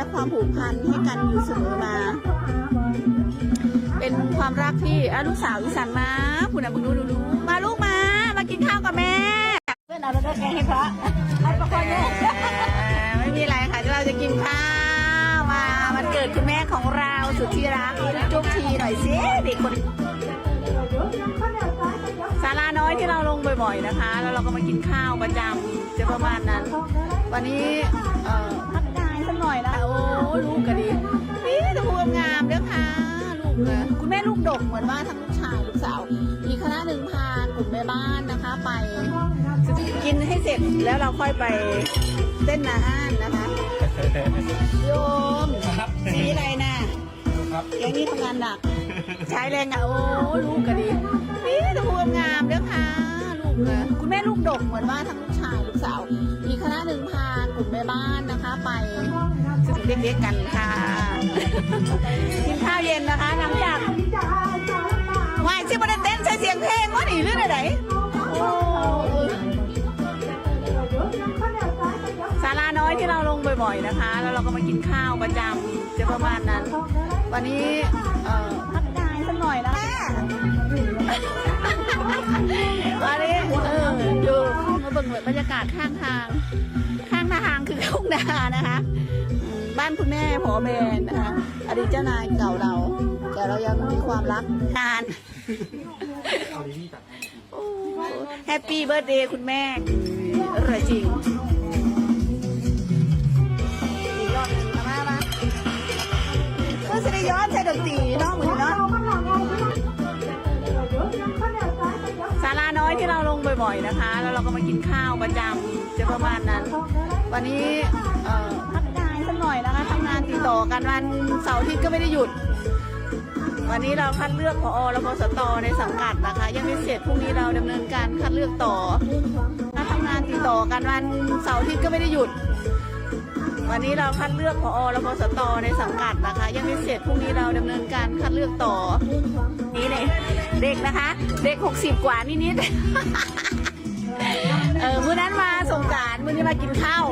และความผูกพันให้กันอยู่เสมอมา เป็นความรักที่อะลูกสาวอีสานมาคุณอะคุณดูดูดูมาลูกมา มากินข้าวกับแม่เพื่อนเอาแล้วก็แกงให้พระให้ประคองลูกไม่มีอะไรค่ะเราจะกินข้าวมามันเกิดคุณแม่ของเราสุดที่รักจุ๊บทีหน่อยสิเด็กคนศาลาน้อยที่เราลงบ่อยๆนะคะ แล้วเราก็มากินข้าวประจำจะประมาณนั้น วันนี้เอ่อพัก น่อยนะโอ้ลูกก็ดีนี่จะพูดงามเด้อค่ะลูกนะคุณแม่ลูกดกเหมือนว่าทั้งลูกชายลูกสาวอีกคณะหนึ่งพากลุ่มแม่บ้านนะคะ ไปกินให้เสร็จแล้วเราค่อยไปเต้นอาหารนะคะโยมสีอะไรนะครับเสียงนี้ทำงานหนักใช้แรงอะโอ้ลูกก็ดีนี่จะพูดงามเด้อค่ะลูกนะคุณแม่ลูกดกเหมือนว่าทั้งลูกชายลูกสาวอีกคณะหนึ่งพากลุ่มแม่บ้านนะคะ ไปซึ่ง เด็กๆกันค่ะ กินข้าวเย็นนะคะหลังจากว่ายที่บริเต้นใช้เสียงเพลงว่าหนีเรื่องไหนโอ้ศาลาน้อยที่เราลงบ่อยๆนะคะ แล้วเราก็มากินข้าวประจำจะประมาณนั้น วันนี้เอ่อพักกายสักหน่อยนะวันนี้เออดูมาเบิ่งบรรยากาศข้างทาง ข้างทางคือทุ่งนานะคะอืม บ้านคุณแม่พอแมนนะคะอดีตเจ้านายเก่าเรา แต่เรายังมีความรักนานแฮปปี้เบิร์ดเดย์คุณแม่อร่อยจริงอีกรอบหนึงมามามาเพื่อจะได้ย้อนใช้ดนตรีเน้องมือเนาะศาลาน้อยที่เราลงบ่อยๆนะคะ แล้วเราก็มากินข้าวประจำจะประมาณนั้น วันนี้เอ่อพักกา สักหน่อยนะคะทำงานติดต่อกันวันเสาร์อาทิตย์ก็ไม่ได้หยุด วันนี้เราคัดเลือกพอและพสตในสังกัดนะคะ ยังไม่เสร็จพรุ่งนี้เราดำเนินการคัดเลือกต่อถ้าทำงานติดต่อกันวันเสาร์อาทิตย์ก็ไม่ได้หยุด วันนี้เราคัดเลือกพอและพสตในสังกัดนะคะ ยังไม่เสร็จพรุ่งนี้เราดำเนินการคัดเลือกต่อ นี่เลยเด็กนะคะ เด็ก 60 กว่านิดๆเออมื้อนั้นมาสงการมื้อนี้มากินข้าว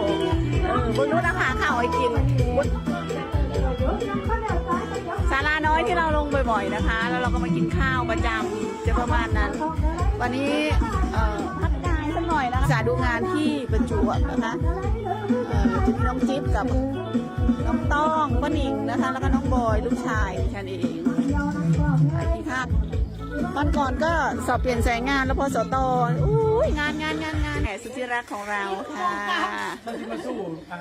เออมื้อนู้นนะคะข้าวให้กินศาลาน้อยที่เราลงบ่อยๆนะคะ แล้วเราก็มากินข้าวประจำจะประมาณนั้น วันนี้เอ่อพักกายสักหน่อยนะคะสาดูงานที่ประจวบนะคะเอ่อจะมีน้องจิ๊บกับน้องต้องป้าหนิงนะคะ แล้วก็น้องบอยลูกชายฉันเองไปที่ภาค วันก่อนก็สอบเปลี่ยนสายงานแล้วพอสตอุ้ยงานงานงานงานแหมสุดที่รักของเราค่ะถ้าที่มาสู้อะ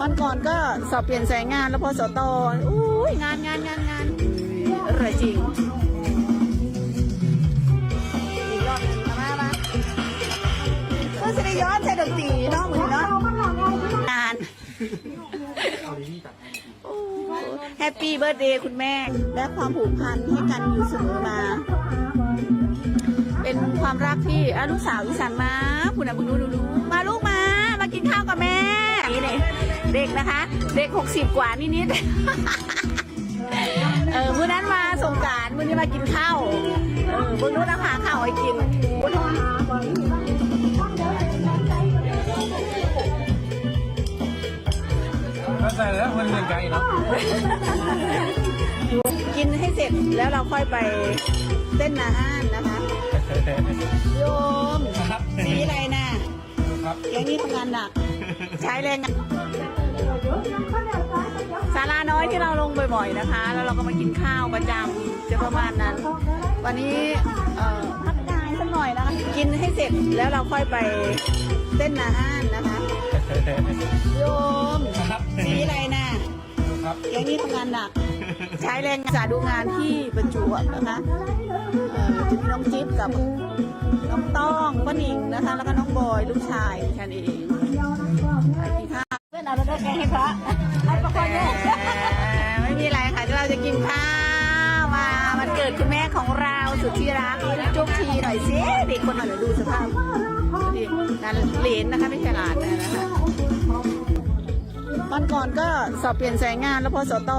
วันก่อนก็สอบเปลี่ยนสายงานแล้วพอสตอุ้ยงานงานงานงานอร่อยจริงอีกรอบหนึงมามามาเพื่อจะได้ย้อนใช้ดนตรีเน้องมือเนาะนาน เอาดีๆตัดให้ แฮ ปปี้เบิร์ดเดย์คุณแม่ และความผูกพันให้กันอยู่เสมอมา เป็นความรักที่อะลูกสาวอีสานมาคุณอะคุณดูดูดูมาลูกมา มากินข้าวกับแม่นี่เลยเด็กนะคะ เด็ก60กว่านิดๆเออมื้อนั้นมาสงการมื้อนี้มากินข้าวเออมื้อนู้นนะคะข้าวให้กิน ใส่แล้วมันเรื่องไกลเนาะกินให้เสร็จแล้วเราค่อยไปเต้นอาหารนะคะ โยมครับสีอะไรนะครับเสียงนี้ทำงานหนัก ใช้แรงงานศาลาน้อยที่เราลงบ่อยๆนะคะ แล้วเราก็มากินข้าวประจำจะประมาณนั้น วันนี้เอ่อพักกายสักหน่อยนะคะ กินให้เสร็จแล้วเราค่อยไปเต้นอาหารนะคะ โยมครับสีอะไรนะครับเสียงนี้ทำงานหนัก ใช้แรงงานสาดูงานที่ประจวบนะคะเอ่อจะมีน้องจิ๊บกับน้องต้องป้าหนิงนะคะ แล้วก็น้องบอยลูกชายฉันเองไปที่ภาคเพื่อนเอาแล้วก็แกงให้พระให้ประคองลูกไม่มีอะไรค่ะที่เราจะกินข้าวมามันเกิดคุณแม่ของเราสุดที่รักจุ๊บทีหน่อยสิเด็กคนหน่อยเดี๋ยวดูสภาพ ดูดินั่นเหลนนะคะไม่ใช่หลานนะคะวันก่อนก็สอบเปลี่ยนสายงานแล้วพอสต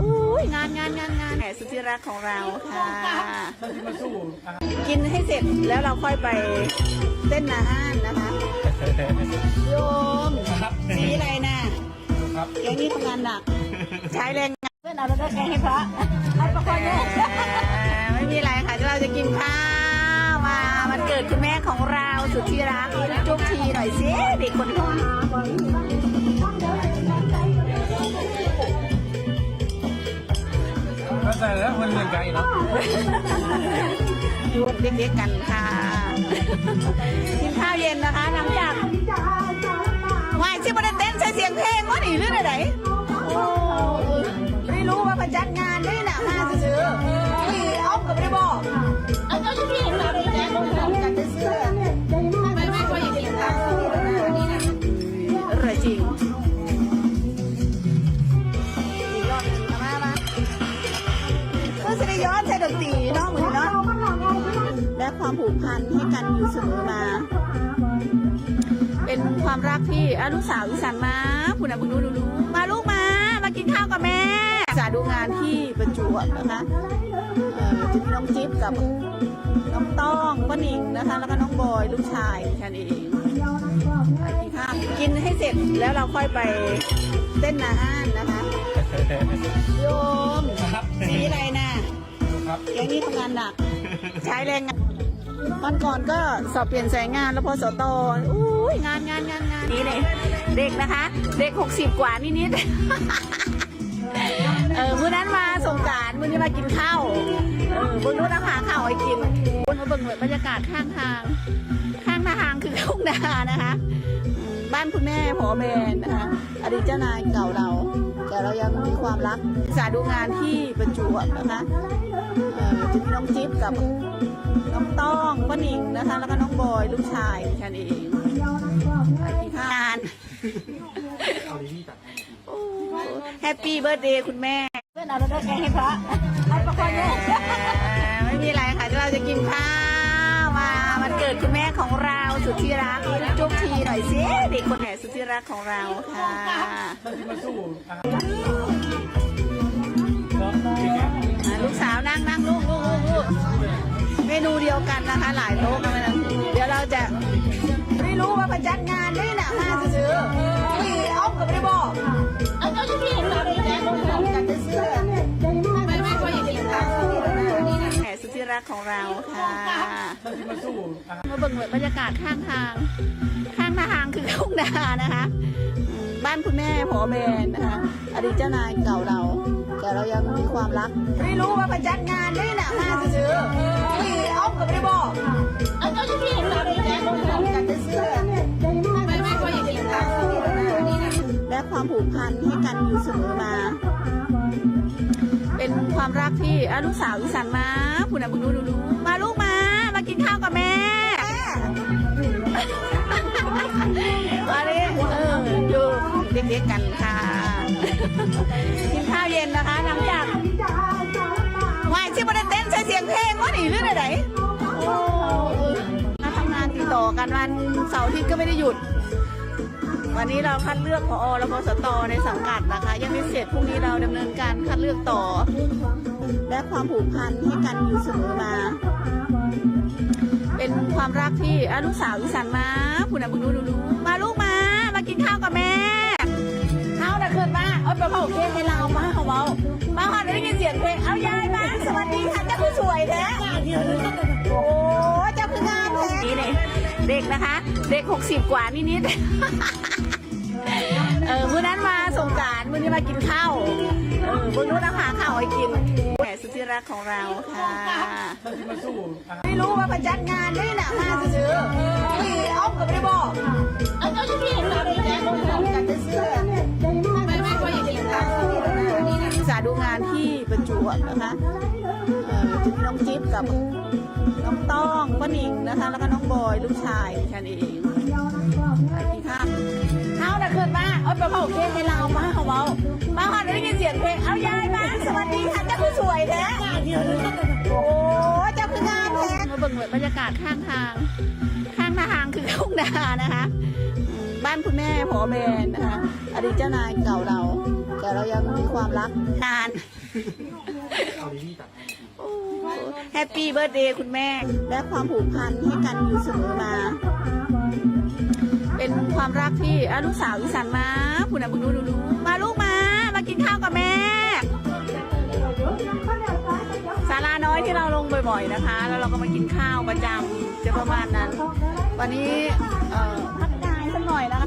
อุ้ยงานงานงานงานแหมสุดที่รักของเราค่ะ กินให้เสร็จแล้วเราค่อยไปเต้นอาหารนะคะโยมสีอะไรนะครับแกนี้ทำงานหนัก ใช้แรงงานเพื่อนเอาแล้วก็แกงให้พระให้ประคองเนี่ยไม่มีอะไรค่ะเราจะกินข้าว ดคุณแม่ของเราสุดที่รักจุ๊บทีหน่อยสิเด็กคนนี้เข้าใจแล้วมันเหมือนกันเนาะอยู่เด็กๆกันค่ะกินข้าวเย็นนะคะหลังจากวายที่ประเต้นใช้เสียงเพลงว่าหนีหรือไหนโอ้ไม่รู้ว่าประจัดงานนี่น่ะ ได้ย้อนใช้ดนตรีเนาะมือเนาะและความผูกพันให้กันอยู่เสมอมา เป็นความรักที่อะลูกสาวอีสานมาคุณอะมึงดูดูดูมาลูกมา มากินข้าวกับแม่สาดูงานที่ประจวบนะคะเออจะมีน้องจิ๊บกับน้องต้องป้าหนิงนะคะ แล้วก็น้องบอยลูกชายดิฉันเองกินข้าวกินให้เสร็จแล้วเราค่อยไปเต้นนาห้านนะคะโยมครับสีอะไรนะ ครับแกงนี้ทำงานหนัก ใช้แรงงานวันก่อนก็สอบเปลี่ยนสายงานแล้วพอสตอุ้ยงานงานงานงานนี่เลยเด็กนะคะ เด็กหกสิบกว่านิดนิดๆเออมื้อนั้นมาสงกรารมื้อนี้มากินข้าวเออเบิ่งนู้นนะคะข้าวให้กินบนมาเบิ่งบรรยากาศข้างทาง ข้างทางคือทุ่งนานะคะอืมบ้านคุณแม่พอแมนนะคะอดีตเจ้านายเก่าเรา แต่เรายังมีความรักสาดูงานที่ประจวบนะคะเอ่อจะมีน้องจิ๊บกับน้องต้องป้าหนิงนะคะ แล้วก็น้องบอยลูกชายดิฉันเองไปกินข้าวงานเอาดีที่ตัดให้แฮปปี้เบิร์ดเดย์คุณแม่เพื่อนเอาแล้วก็แกงให้พระให้ประคองเนี่ยไม่มีอะไรค่ะเราจะกินข้าว มันเกิดคุณแม่ของเราสุดที่รักจุ๊บทีหน่อยสิเด็กคนไหนสุดที่รักของเราค่ะลูกสาวนั่งนั่งลูกลูกลูกลูเมนูเดียวกันนะคะ หลายโต๊ะกันนะเดี๋ยวเราจะไม่รู้ว่าประจัดงานนี่น่ะมาซื้อๆพี่อ้อมกับไม่บอกเอาเจ้าที่พี่เห็นมาเลยแจ้งลงกันจะซื้อไม่ไม่ก็อย่างนี้ค่ะแหมสุดที่รักของเราค่ะ ถ้าที่มาสู้อะมาเบิ่งบรรยากาศข้างทาง ข้างทางคือทุ่งนานะคะอืมบ้านคุณแม่พอแมนนะคะอดีตเจ้านายเก่าเรา แต่เรายังมีความรัก ไม่รู้ว่าประจัดงานนี่น่ะมาซื้อๆพี่อ้อมกับไม่ได้บอกเอาเจ้าที่พี่เห็นมาเลยแจ้งลงกันจะซื้อไม่ไม่ก็อย่างนี้ค่ะและความผูกพันให้กันอยู่เสมอมาเป็นความรักที่อะลูกสาวอีสานมาคุณอะมึงดูดูดูมาลูกมา มากินข้าวกับแม่ มาดิเอออยู่เด็กๆกันค่ะ กินข้าวเย็นนะคะหลังจากวายที่ประเต้นใช้เสียงเพลงว่าหนีหรือไหนโอ้มาทำงานติดต่อกันวันเสาร์อาทิตย์ก็ไม่ได้หยุด วันนี้เราคัดเลือกพอและพสตในสังกัดนะคะ ยังไม่เสร็จพรุ่งนี้เราดำเนินการคัดเลือกต่อ และความผูกพันให้กันอยู่เสมอมา เป็นความรักที่อะลูกสาวอีสานมาคุณอะมึงดูดูดูมาลูกมา มากินข้าวกับแม่ข้าวน่ะเกิดมาเอาไปเผาเค้กให้เรามาเขาเบามาหอดได้ยินเสียงเพลงเอายายมาสวัสดีค่ะเจ้าคือสวยแท้โอ้เจ้าคืองามแท้เด็กนะคะ เด็กหกสิบกว่านิดนิดๆเออมื้อนั้นมาสงการมื้อนี้มากินข้าวเออมื้อนู้นนะคะข้าวให้กิน สุดที่รักของเราค่ะถ้าที่มาสู้อะ ไม่รู้ว่าประจัดงานนี่น่ะมาซื้อๆพี่อ้อมกับไม่ได้บอกเอาเจ้าที่พี่เห็นมาเลยแจ้งลงกันจะซื้อไม่ไม่ก็อย่างนี้ค่ะสาดูงานที่ประจวบนะคะเอ่อจะมีน้องจิ๊บกับน้องต้องป้าหนิงนะคะ แล้วก็น้องบอยลูกชายดิฉันเองไปกินข้าว ขึ้นมา เอาไปเผาเค้กให้เรามาเขาเบามาหอดได้ยินเสียงเพลง เอายายมา สวัสดีค่ะเจ้าคือสวยแท้โอ้เจ้าคืองามแท้มาเบิ่งบรรยากาศข้างทาง ข้างทางคือทุ่งนานะคะ บ้านคุณแม่พอแมนนะคะอดีตเจ้านายเก่าเรา แต่เรายังมีความรักนานแฮปปี้เบิร์ดเดย์คุณแม่ และความผูกพันให้กันอยู่เสมอมา ความรักที่อะลูกสาวอีสานมาคุณนะมึงดูดูดูมาลูกมา มากินข้าวกับแม่ศาลาน้อยที่เราลงบ่อยๆนะคะ แล้วเราก็มากินข้าวประจำจะประมาณนั้น วันนี้พักกายสักหน่อยนะคะ